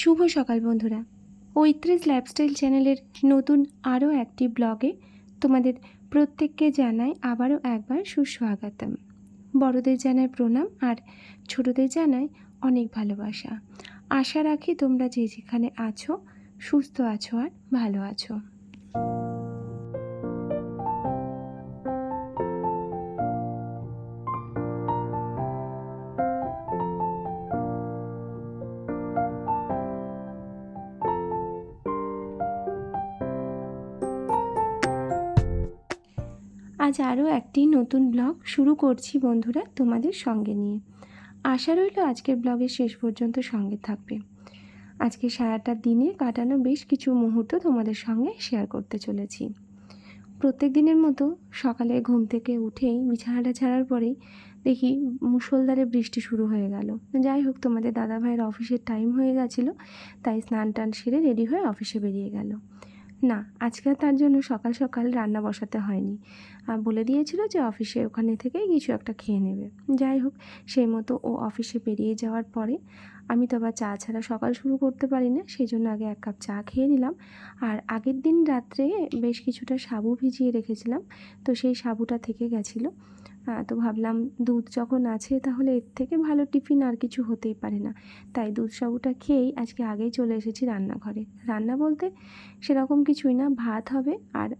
শুভ সকাল বন্ধুরা। ঐত্রিশ লাইফস্টাইল চ্যানেলের নতুন আরও একটি ব্লগে তোমাদের প্রত্যেককে জানাই আবারও একবার সুস্বাগতম। বড়দের জানায় প্রণাম আর ছোটদের জানাই অনেক ভালোবাসা। আশা রাখি তোমরা যে যেখানে আছো, সুস্থ আছো আর ভালো আছো। আজ আরও একটি নতুন ব্লগ শুরু করছি বন্ধুরা তোমাদের সঙ্গে নিয়ে। আশা রইল আজকের ব্লগের শেষ পর্যন্ত সঙ্গে থাকবে। আজকে সারাটা দিনে কাটানো বেশ কিছু মুহূর্ত তোমাদের সঙ্গে শেয়ার করতে চলেছি। প্রত্যেক দিনের মতো সকালে ঘুম থেকে উঠেই বিছানাটা ছাড়ার পরেই দেখি মুষলধারে বৃষ্টি শুরু হয়ে গেল। যাই হোক, তোমাদের দাদা ভাইয়ের অফিসের টাইম হয়ে গেছিল, তাই স্নান টান সেরে রেডি হয়ে অফিসে বেরিয়ে গেল। না আজকে তার জন্য সকাল সকাল রান্না বসাতে হয়নি। বলে দিয়েছিল যে অফিসে ওখানে থেকেই কিছু একটা খেয়ে নেবে। যাই হোক, সেই মতো ও অফিসে বেরিয়ে যাওয়ার পরে আমি তো আবার চা ছাড়া সকাল শুরু করতে পারি না, সেই জন্য আগে এক কাপ চা খেয়ে নিলাম। আর আগের দিন রাত্রে বেশ কিছুটা সাবু ভিজিয়ে রেখেছিলাম, তো সেই সাবুটা থেকে গেছিল। তো ভাবলাম দুধ যখন আছে তাহলে এর থেকে ভালো টিফিন আর কিছু হতেই পারে না। তাই দুধ সাবুটা খেয়েই আজকে আগেই চলে এসেছি রান্নাঘরে। রান্না বলতে সেরকম কিছুই না, ভাত হবে। আর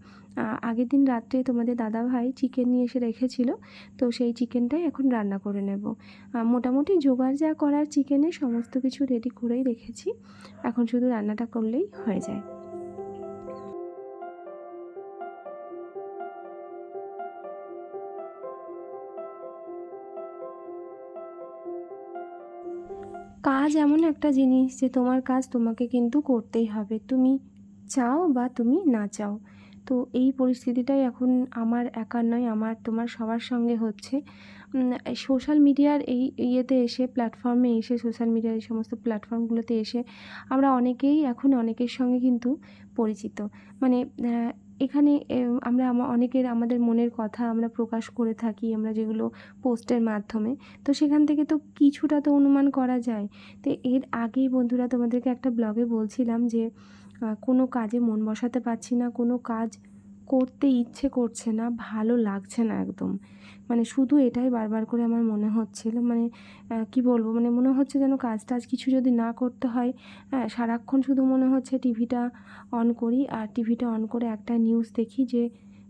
আগের দিন রাত্রে তোমাদের দাদাভাই চিকেন নিয়ে এসে রেখেছিল, তো সেই চিকেনটাই এখন রান্না করে নেব। মোটামুটি জোগাড় যা করার চিকেনে সমস্ত কিছু রেডি করেই রেখেছি। এখন শুধু রান্নাটা করলেই হয়ে যায়। কাজ এমন একটা জিনিস যে তোমার কাজ তোমাকে কিন্তু করতেই হবে। তুমি চাও বা তুমি না চাও। তো এই পরিস্থিতিটাই এখন আমার একার নয়, আমার তোমার সবার সঙ্গে হচ্ছে। সোশ্যাল মিডিয়ার এই ইয়েতে এসে প্ল্যাটফর্মে এসে সোশ্যাল মিডিয়ার এই সমস্ত প্ল্যাটফর্মগুলোতে এসে আমরা অনেকেই, এখন অনেকের সঙ্গে কিন্তু পরিচিত। মানে এখানে আমরা অনেকের আমাদের মনের কথা আমরা প্রকাশ করে থাকি আমরা যেগুলো পোস্টের মাধ্যমে। তো সেখান থেকে তো কিছুটা তো অনুমান করা যায়। তো এর আগেই বন্ধুরা তোমাদেরকে একটা ব্লগে বলছিলাম যে কোনো কাজে মন বসাতে পারছি না, কোনো কাজ করতে ইচ্ছে করছে না, ভালো লাগছে না একদম। মানে শুধু এটাই বারবার করে আমার মনে হচ্ছিল মানে কি বলব? মানে মনে হচ্ছে যেন কাজ টাজ কিছু যদি না করতে হয় হ্যাঁ সারাক্ষণ শুধু মনে হচ্ছে টিভিটা অন করি আর টিভিটা অন করে একটা নিউজ দেখি যে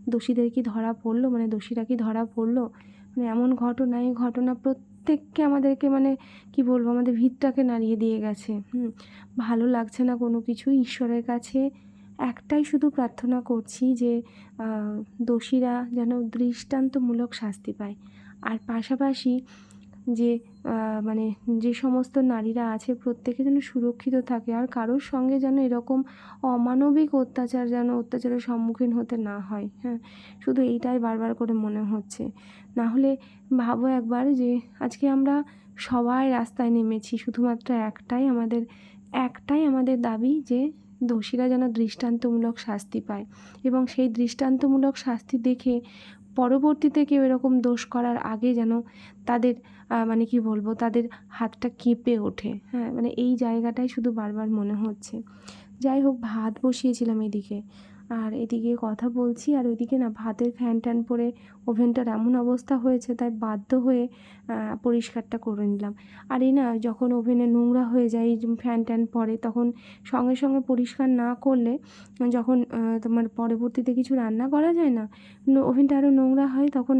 দোষীদের কি ধরা পড়ল মানে দোষীরা কি ধরা পড়ল? মানে এমন ঘটনা এই ঘটনা প্রত্যেককে আমাদেরকে মানে কি বলব? আমাদের ভিতটাকে নাড়িয়ে দিয়ে গেছে। হুম, ভালো লাগছে না কোনো কিছু ঈশ্বরের কাছে। একটাই শুধু প্রার্থনা করছি যে দোষীরা যেন দৃষ্টান্তমূলক শাস্তি পায়। আর পাশাপাশি যে মানে যে সমস্ত নারীরা আছে প্রত্যেকে যেন সুরক্ষিত থাকে, আর কারোর সঙ্গে যেন এরকম অমানবিক অত্যাচার যেন অত্যাচারের সম্মুখীন হতে না হয় হ্যাঁ? শুধু এইটাই বারবার করে মনে হচ্ছে। না হলে ভাবো একবার যে, আজকে আমরা সবাই রাস্তায় নেমেছি, শুধুমাত্র একটাই আমাদের একটাই আমাদের দাবি যে দোষীরা যেন দৃষ্টান্তমূলক শাস্তি পায় এবং সেই দৃষ্টান্তমূলক শাস্তি দেখে পরবর্তীতে কেউ এরকম দোষ করার আগে যেন তাদের মানে কি বলব, তাদের হাতটা কেঁপে ওঠে। হ্যাঁ মানে এই জায়গাটাই শুধু বারবার মনে হচ্ছে। যাই হোক, ভাত বসিয়েছিলাম এদিকে। আর এদিকে কথা বলছি, আর ওইদিকে না ভাতের ফ্যান ট্যান পরে ওভেনটার এমন অবস্থা হয়েছে, তাই বাধ্য হয়ে পরিষ্কারটা করে নিলাম। আর এই না যখন ওভেনে নোংরা হয়ে যায় ফ্যান ট্যান পরে, তখন সঙ্গে সঙ্গে পরিষ্কার না করলে যখন তোমার পরবর্তীতে কিছু রান্না করা যায় না ওভেনটা আরও নোংরা হয়, তখন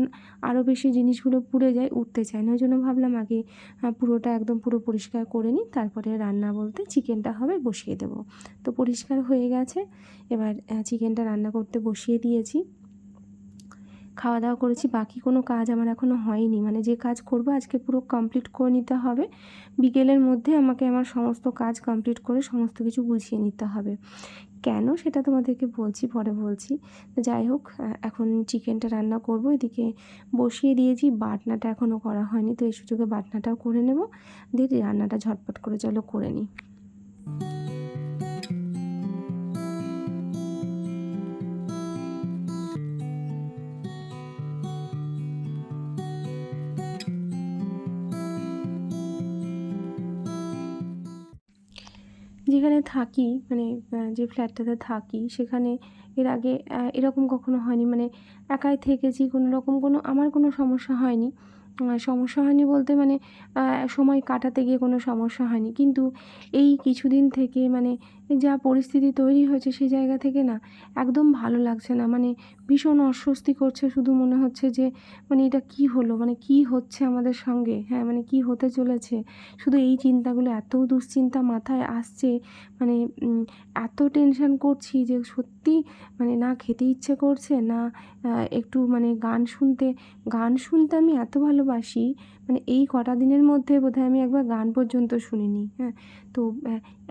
আরও বেশি জিনিসগুলো পুড়ে যায়, উঠতে চায় না। ওই জন্য ভাবলাম আগে পুরোটা একদম পুরো পরিষ্কার করে নিই, তারপরে রান্না বলতে চিকেনটা হবে বসিয়ে দেবো। তো পরিষ্কার হয়ে গেছে, এবার চিকেনটা রান্না করতে বসিয়ে দিয়েছি। খাওয়া দাওয়া করেছি, বাকি কোনো কাজ আমার এখনও হয়নি। মানে যে কাজ করব আজকে পুরো কমপ্লিট করে নিতে হবে। বিকেলের মধ্যে আমাকে আমার সমস্ত কাজ কমপ্লিট করে সমস্ত কিছু গুছিয়ে নিতে হবে। কেন সেটা তোমাদেরকে বলছি, পরে বলছি। যাই হোক এখন চিকেনটা রান্না করব। এদিকে বসিয়ে দিয়েছি, বাটনাটা এখনও করা হয়নি। তো এই সুযোগে বাটনাটাও করে নেব। দিয়ে রান্নাটা ঝটপট করে চলো করে নিই। যেখানে থাকি মানে যে ফ্ল্যাটটাতে থাকি, সেখানে এর আগে এরকম কখনো হয়নি। মানে একাই থেকেছি, কোনো রকম কোনো, আমার কোনো সমস্যা হয়নি। সমস্যা হয়নি বলতে মানে সময় কাটাতে গিয়ে কোনো সমস্যা হয়নি। কিন্তু এই কিছুদিন থেকে মানে যা পরিস্থিতি তৈরি হয়েছে সেই জায়গা থেকে না একদম ভালো লাগছে না। মানে ভীষণ অস্বস্তি করছে, শুধু মনে হচ্ছে যে মানে এটা কী হলো? মানে কী হচ্ছে আমাদের সঙ্গে? হ্যাঁ মানে কী হতে চলেছে? শুধু এই চিন্তাগুলো, এত দুশ্চিন্তা মাথায় আসছে মানে এত টেনশন করছি যে সত্যি মানে না খেতে ইচ্ছে করছে, না একটু মানে গান শুনতে গান শুনতে আমি এত ভালোবাসি মানে এই কটা দিনের মধ্যে বোধহয় আমি একবার গান পর্যন্ত শুনিনি হ্যাঁ। তো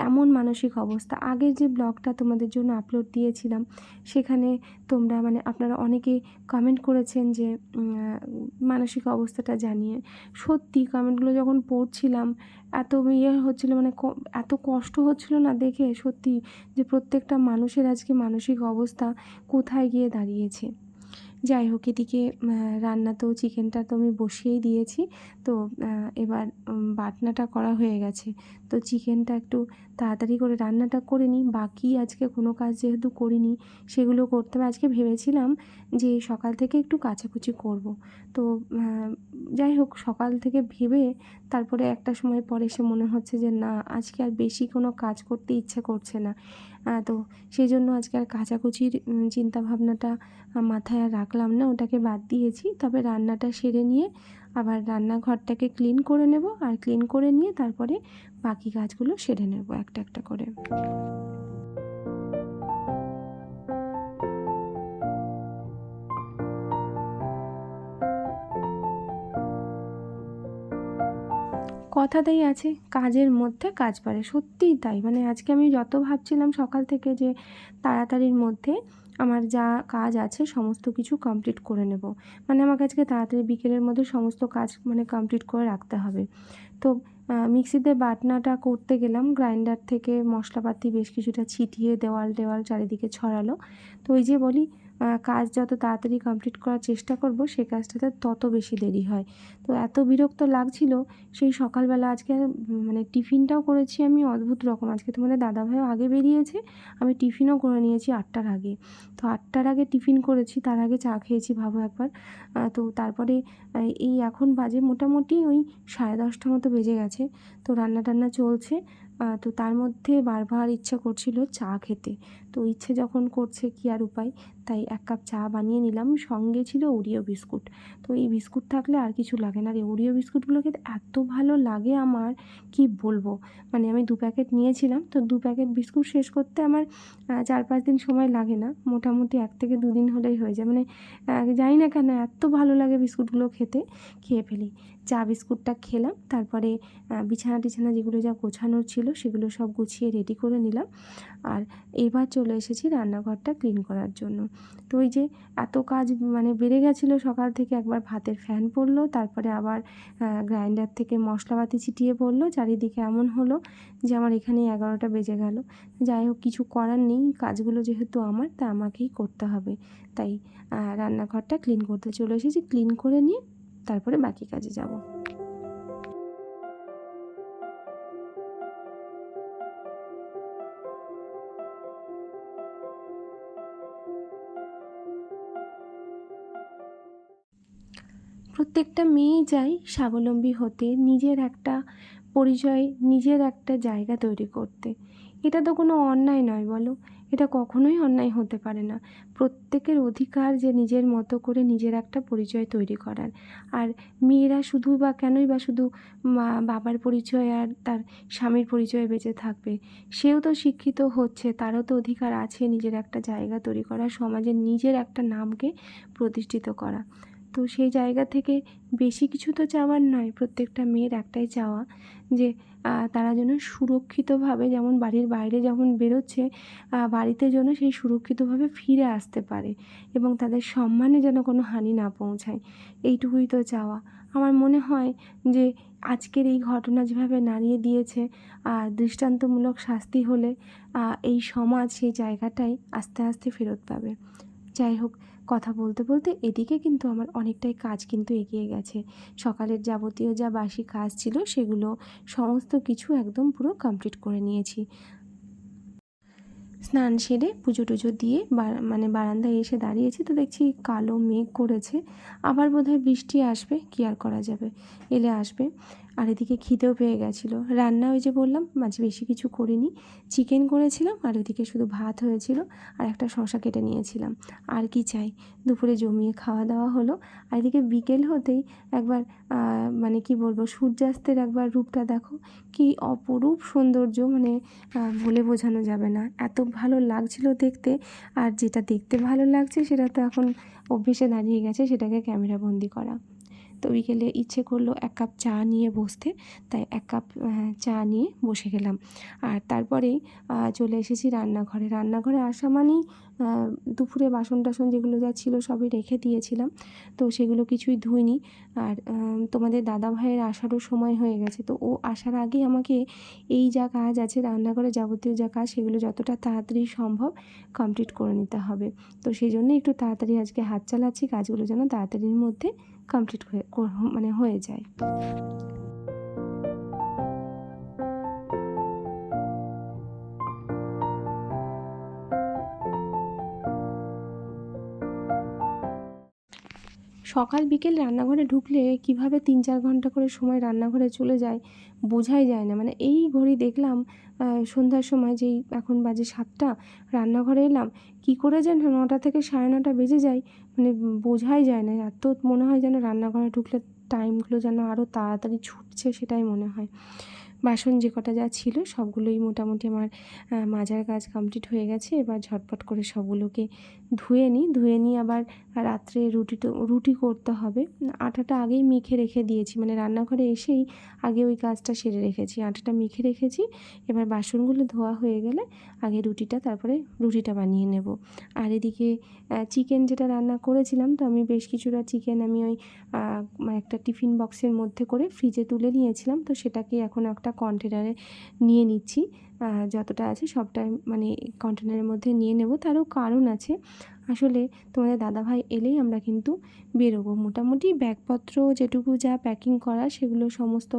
এমন মানসিক অবস্থা। আগের যে ব্লগটা তোমাদের জন্য আপলোড দিয়েছিলাম, সেখানে তোমরা মানে আপনারা অনেকে কমেন্ট করেছেন যে মানসিক অবস্থাটা জানিয়ে। সত্যি কমেন্টগুলো যখন পড়ছিলাম, এত ইয়ে হচ্ছিল মানে এত কষ্ট হচ্ছিল না দেখে সত্যি যে প্রত্যেকটা মানুষের আজকে মানসিক অবস্থা কোথায় গিয়ে দাঁড়িয়েছে। যাই হোক, এদিকে রান্না তো চিকেনটা তো আমি বসিয়েই দিয়েছি। তো এবার বাটনাটা করা হয়ে গেছে। তো চিকেনটা একটু তাড়াতাড়ি করে রান্নাটা করে নিই। বাকি আজকে কোনো কাজ যেহেতু করিনি, সেগুলো করতে হবে। আজকে ভেবেছিলাম যে সকাল থেকে একটু কাচাকুচি করব। তো যাই হোক, সকাল থেকে ভেবে তারপরে একটা সময় পরে এসে মনে হচ্ছে যে না, আজকে আর বেশি কোনো কাজ করতে ইচ্ছে করছে না। তো সেই জন্য আজকে আর কাচাকুচির চিন্তাভাবনাটা মাথায় আর রাখলাম না, ওটাকে বাদ দিয়েছি। তবে রান্নাটা সেরে নিয়ে আবার রান্নাঘরটাকে ক্লিন করে নেব আর ক্লিন করে নিয়ে তারপরে বাকি কাজগুলো সেরে নেব একটা একটা করে। কথাতেই আছে, কাজের মধ্যে কাজ পারে সত্যিই তাই। মানে আজকে আমি যত ভাবছিলাম সকাল থেকে যে তাড়াতাড়ির মধ্যে আমার যা কাজ আছে সমস্ত কিছু কমপ্লিট করে নেব। মানে আমাকে আজকে তাড়াতাড়ি বিকেলের মধ্যে সমস্ত কাজ মানে কমপ্লিট করে রাখতে হবে। তো মিক্সিতে বাটনাটা করতে গেলাম গ্রাইন্ডার থেকে মশলাপাতি বেশ কিছুটা ছিটিয়ে দেওয়াল দেওয়াল চারিদিকে ছড়ালো। তো ওই যে বলি কাজ যত তাড়াতাড়ি কমপ্লিট করার চেষ্টা করব, সে কাজটাতে তত বেশি দেরি হয়। তো এত বিরক্ত লাগছিল, সেই সকালবেলা আজকে মানে টিফিনটাও করেছি আমি অদ্ভুত রকম। আজকে তোমাদের দাদাভাইও আগে বেরিয়েছে, আমি টিফিনও করে নিয়েছি আটটার আগে। তো আটটার আগে টিফিন করেছি, তার আগে চা খেয়েছি ভাবো একবার। তো তারপরে এই এখন বাজে মোটামুটি ওই সাড়ে দশটা মতো বেজে গেছে। তো রান্না টান্না চলছে তো তার মধ্যে বারবার ইচ্ছা করছিল চা খেতে। তো ইচ্ছে যখন করছে কি আর উপায়? তাই এক কাপ চা বানিয়ে নিলাম। সঙ্গে ছিল ওরিও বিস্কুট। তো এই বিস্কুট থাকলে আর কিছু লাগে না আর এই ওরিও বিস্কুটগুলো খেতে এত ভালো লাগে আমার, কি বলব? মানে আমি দু প্যাকেট নিয়েছিলাম, তো দু প্যাকেট বিস্কুট শেষ করতে আমার চার পাঁচ দিন সময় লাগে না। মোটামুটি এক থেকে দুদিন হলেই হয়ে যায়। মানে জানি না কেন এত ভালো লাগে বিস্কুটগুলো খেতে। খেয়ে ফেলি। চা বিস্কুটটা খেলাম। তারপরে বিছানা টিছানা যেগুলো যা গোছানোর ছিল সেগুলো সব গুছিয়ে রেডি করে নিলাম। আর এবার চলে এসেছি রান্নাঘরটা ক্লিন করার জন্য। তো ওই যে এত কাজ মানে বেড়ে গেছিল সকাল থেকে, একবার ভাতের ফ্যান পড়ল, তারপরে আবার গ্রাইন্ডার থেকে মশলাপাতি ছিটিয়ে পড়ল, চারিদিকে এমন হলো যে আমার এখানে এগারোটা বেজে গেল। যাই হোক, কিছু করার নেই, কাজগুলো যেহেতু আমার, তা আমাকেই করতে হবে। তাই রান্নাঘরটা ক্লিন করতে চলে এসেছি ক্লিন করে নিয়ে তারপরে বাকি কাজে যাব। প্রত্যেকটা মেয়েই চায় স্বাবলম্বী হতে, নিজের একটা পরিচয়, নিজের একটা জায়গা তৈরি করতে। এটা তো কোনো অন্যায় নয় বলো। এটা কখনোই অন্যায় হতে পারে না। প্রত্যেকের অধিকার যে নিজের মতো করে নিজের একটা পরিচয় তৈরি করার। আর মেয়েরা শুধু বা কেনই বা শুধু বাবার পরিচয় আর তার স্বামীর পরিচয়ে বেঁচে থাকবে? সেও তো শিক্ষিত হচ্ছে, তারও তো অধিকার আছে নিজের একটা জায়গা তৈরি করা, সমাজের নিজের একটা নামকে প্রতিষ্ঠিত করা। তো সেই জায়গা থেকে বেশি কিছু তো চাওয়ার নয়, প্রত্যেকটা মেয়ের একটাই চাওয়া যে তারা যেন সুরক্ষিতভাবে যেমন বাড়ির বাইরে যখন বেরোচ্ছে বাড়িতে যেন সেই সুরক্ষিতভাবে ফিরে আসতে পারে এবং তাদের সম্মানে যেন কোনো হানি না পৌঁছায়। এইটুকুই তো চাওয়া। আমার মনে হয় যে, আজকের এই ঘটনা যেভাবে নাড়িয়ে দিয়েছে দৃষ্টান্তমূলক শাস্তি হলে এই সমাজ সেই জায়গাটাই আস্তে আস্তে ফেরত পাবে। যাই হোক কথা বলতে বলতে এদিকে কিন্তু আমার অনেকটাই কাজ কিন্তু এগিয়ে গেছে। সকালের যাবতীয় যা বাসি কাজ ছিল সেগুলো সমস্ত কিছু একদম পুরো কমপ্লিট করে নিয়েছি। স্নান সেরে পুজো টুজো দিয়ে মানে বারান্দায় এসে দাঁড়িয়েছি তো দেখছি কালো মেঘ করেছে। আবার বোধহয় বৃষ্টি আসবে, কি আর করা যাবে? এলে আসবে। আর এদিকে খিদেও পেয়ে গেছিল। রান্না ওই যে বললাম, মাঝে বেশি কিছু করিনি। চিকেন করেছিলাম আর ওইদিকে শুধু ভাত হয়েছিল আর একটা শশা কেটে নিয়েছিলাম। আর কি চাই? দুপুরে জমিয়ে খাওয়া দাওয়া হলো। আর এদিকে বিকেল হতেই একবার মানে কি বলব, সূর্যাস্তের একবার রূপটা দেখো। কি অপরূপ সৌন্দর্য মানে বলে বোঝানো যাবে না। এত ভালো লাগছিল দেখতে। আর যেটা দেখতে ভালো লাগছে সেটা তো এখন অভ্যেসে দাঁড়িয়ে গেছে, সেটাকে ক্যামেরাবন্দি করা। তো বিকেলে ইচ্ছে করল এক কাপ চা নিয়ে বসতে, তাই এক কাপ চা নিয়ে বসে গেলাম। আর তারপরেই চলে এসেছি রান্নাঘরে। রান্নাঘরে আসা মানেই দুপুরে বাসন টাসন যেগুলো যা ছিল সবই রেখে দিয়েছিলাম, তো সেগুলো কিছুই ধুইনি। আর তোমাদের দাদা ভাইয়ের আসারও সময় হয়ে গেছে, তো ও আসার আগে আমাকে এই যা কাজ আছে, রান্নাঘরে যাবতীয় যা কাজ, সেগুলো যতটা তাড়াতাড়ি সম্ভব কমপ্লিট করে নিতে হবে। তো সেই জন্য একটু তাড়াতাড়ি আজকে হাত চালাচ্ছি, কাজগুলো যেন তাড়াতাড়ির মধ্যে কমপ্লিট হয়ে মানে হয়ে যায়। সকাল, বিকেল রান্নাঘরে ঢুকলে কীভাবে তিন, চার ঘণ্টা করে সময় রান্নাঘরে চলে যায় বোঝাই যায় না। মানে এই ঘড়ি দেখলাম সন্ধ্যার সময় যেই এখন বাজে সাতটা, রান্নাঘরে এলাম, কি করে যেন নটা থেকে সাড়ে নটা বেজে যায় মানে বোঝাই যায় না। এত মনে হয় যেন রান্নাঘরে ঢুকলে টাইমগুলো যেন আরও তাড়াতাড়ি ছুটছে সেটাই মনে হয়। বাসন যে কটা যা ছিল সবগুলোই মোটামুটি আমার মাজার কাজ কমপ্লিট হয়ে গেছে। এবার ঝটপট করে সবগুলোকে ধুয়ে নিই। ধুয়ে নিয়ে আবার রাত্রে রুটি তো, রুটি করতে হবে। আটাটা আগেই মেখে রেখে দিয়েছি। মানে রান্নাঘরে এসেই আগে ওই কাজটা সেরে রেখেছি। আটাটা মেখে রেখেছি। এবার বাসনগুলো ধোয়া হয়ে গেলে আগে রুটিটা, তারপরে রুটিটা বানিয়ে নেব। আর এদিকে চিকেন যেটা রান্না করেছিলাম, তো আমি বেশ কিছুটা চিকেন আমি ওই একটা টিফিন বক্সের মধ্যে করে ফ্রিজে তুলে নিয়েছিলাম। তো সেটাকে এখন একটা কন্টেনারে নিয়ে নিচ্ছি। যতটা আছে সবটাই মানে কন্টেনারের মধ্যে নিয়ে নেব। তারও কারণ আছে। আসলে তোমাদের দাদাভাই এলেই আমরা কিন্তু বেরোবো। মোটামুটি ব্যাগপত্র যেটুকু যা প্যাকিং করা, সেগুলো সমস্ত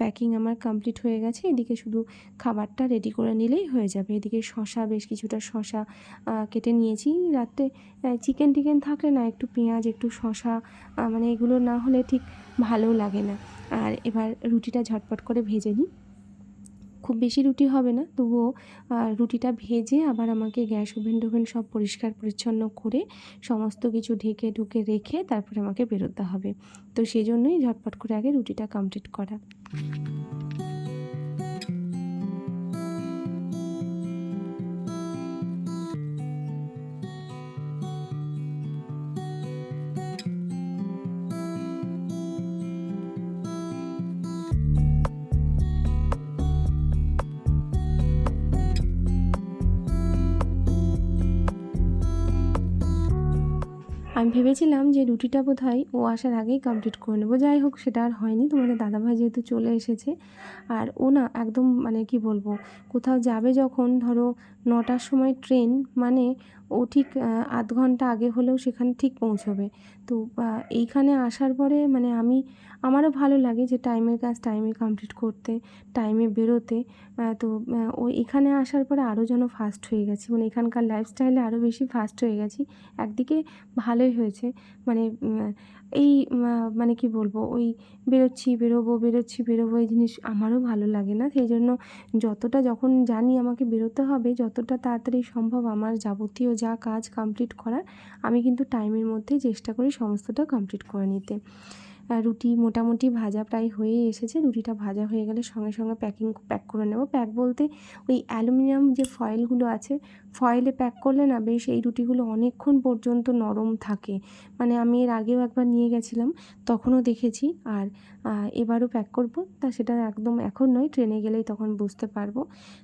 প্যাকিং আমার কমপ্লিট হয়ে গেছে। এদিকে শুধু খাবারটা রেডি করে নিলেই হয়ে যাবে। এদিকে শশা, বেশ কিছুটা শশা কেটে নিয়েছি। রাত্রে চিকেন টিকেন থাকলে না, একটু পেঁয়াজ, একটু শশা মানে এগুলো না হলে ঠিক ভালো লাগে না। আর এবার রুটিটা ঝটপট করে ভেজে নিই। খুব বেশি রুটি হবে না, তবুও রুটিটা ভেজে আবার আমাকে গ্যাস ওভেন টোভেন সব পরিষ্কার পরিচ্ছন্ন করে সমস্ত কিছু ঢেকে ঢুকে রেখে তারপরে আমাকে বেরোতে হবে। তো সেই জন্যই ঝটপট করে আগে রুটিটা কমপ্লিট করা। ভেবেছিলাম যে রুটিটা বোধহয় ও আসার আগেই কমপ্লিট করে নেব। যাই হোক, সেটা আর হয়নি। তোমাদের দাদাভাই যেহেতু চলে এসেছে, আর ও না একদম মানে কি বলব, কোথাও যাবে যখন ধরো নটার সময় ট্রেন মানে ও ঠিক আধ ঘণ্টা আগে হলেও সেখানে ঠিক পৌঁছবে। তো এইখানে আসার পরে মানে আমি, আমারও ভালো লাগে যে টাইমের কাজ টাইমে কমপ্লিট করতে টাইমে বেরোতে। তো ও এখানে আসার পরে আরও যেন ফাস্ট হয়ে গেছি। মানে এখানকার লাইফস্টাইলে আরও বেশি ফাস্ট হয়ে গেছি। একদিকে ভালোই হয়েছে। মানে এই মানে কি বলব, ওই বেরোচ্ছি, বেরোবো বেরোচ্ছি, বেরোবো, এই জিনিস আমারও ভালো লাগে না। সেই জন্য যতটা যখন জানি আমাকে বেরোতে হবে, যতটা তাড়াতাড়ি সম্ভব আমার যাবতীয় যা কাজ কমপ্লিট করার, আমি কিন্তু টাইমের মধ্যেই চেষ্টা করি সমস্তটা কমপ্লিট করে নিতে। রুটি মোটামুটি ভাজা প্রায় হয়েই এসেছে। রুটিটা ভাজা হয়ে গেলে সঙ্গে সঙ্গে প্যাকিং প্যাক করে নেব। প্যাক বলতে ওই অ্যালুমিনিয়াম যে ফয়েলগুলো আছে ফয়েলে প্যাক করলে না বেশ এই রুটিগুলো অনেকক্ষণ পর্যন্ত নরম থাকে। মানে আমি এর আগেও একবার নিয়ে গেছিলাম, তখনও দেখেছি। আর এবারও প্যাক করব। তা সেটা একদম এখন নয় ট্রেনে গেলেই তখন বুঝতে পারব।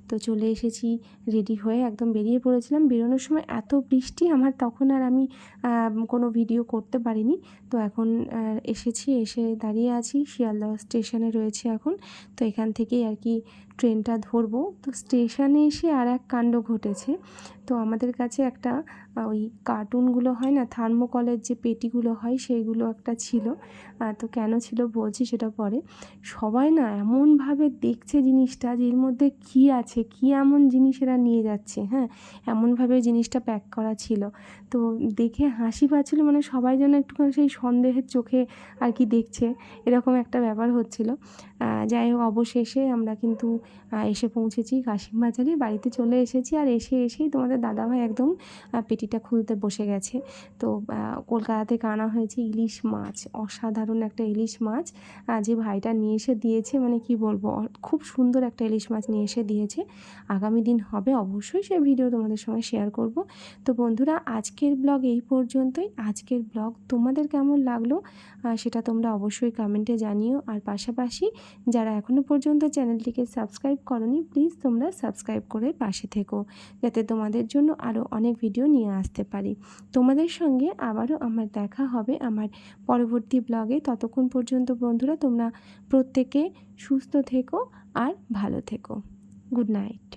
তো চলে এসেছি রেডি হয়ে একদম বেরিয়ে পড়েছিলাম। বেরোনোর সময় এত বৃষ্টি আমার তখন আর আমি কোনো ভিডিও করতে পারিনি। তো এখন এসেছি, এসে দাঁড়িয়ে আছি। শিয়ালদহ স্টেশনে রয়েছে এখন। তো এখান থেকেই আর কি ট্রেনটা ধরবো। তো স্টেশনে এসে আর এক কাণ্ড ঘটেছে। তো আমাদের কাছে একটা ওই কার্টুনগুলো হয় না, থার্মোকলের যে পেটিগুলো হয় সেইগুলো একটা ছিল। তো কেন ছিল বলছি সেটা পরে। সবাই না এমনভাবে দেখছে জিনিসটা যে এর মধ্যে কী আছে, কী এমন জিনিস এরা নিয়ে যাচ্ছে হ্যাঁ? এমনভাবে জিনিসটা প্যাক করা ছিল। তো দেখে হাসি পাচ্ছিলো মানে সবাই যেন একটুখানি সেই সন্দেহের চোখে আর কি দেখছে, এরকম একটা ব্যাপার হচ্ছিল। যাই হোক, অবশেষে আমরা কিন্তু এসে পৌঁছেছি কাশিম বাজারে বাড়িতে চলে এসেছি আর এসে এসেই তোমাদের দাদাভাই একদম পেটিটা খুলতে বসে গেছে। তো কলকাতা থেকে আনা হয়েছে ইলিশ মাছ, অসাধারণ একটা ইলিশ মাছ। যে ভাইটা নিয়ে এসে দিয়েছে মানে কি বলব খুব সুন্দর একটা ইলিশ মাছ নিয়ে এসে দিয়েছে। আগামী দিন হবে, অবশ্যই সে ভিডিও তোমাদের সঙ্গে শেয়ার করব। তো বন্ধুরা, আজকের ব্লগ এই পর্যন্তই। আজকের ব্লগ তোমাদের কেমন লাগল সেটা তোমরা অবশ্যই কমেন্টে জানিও। আর পাশাপাশি, যারা এখনও পর্যন্ত চ্যানেলটিকে সাবস্ক্রাইব করনি প্লিজ তোমরা সাবস্ক্রাইব করে পাশে থেকো। যাতে তোমাদের জন্য আরও অনেক ভিডিও নিয়ে আসতে পারি। তোমাদের সঙ্গে আবারও আমার দেখা হবে আমার পরবর্তী ব্লগে ততক্ষণ পর্যন্ত বন্ধুরা, তোমরা প্রত্যেকে সুস্থ থেকো আর ভালো থেকো। Good night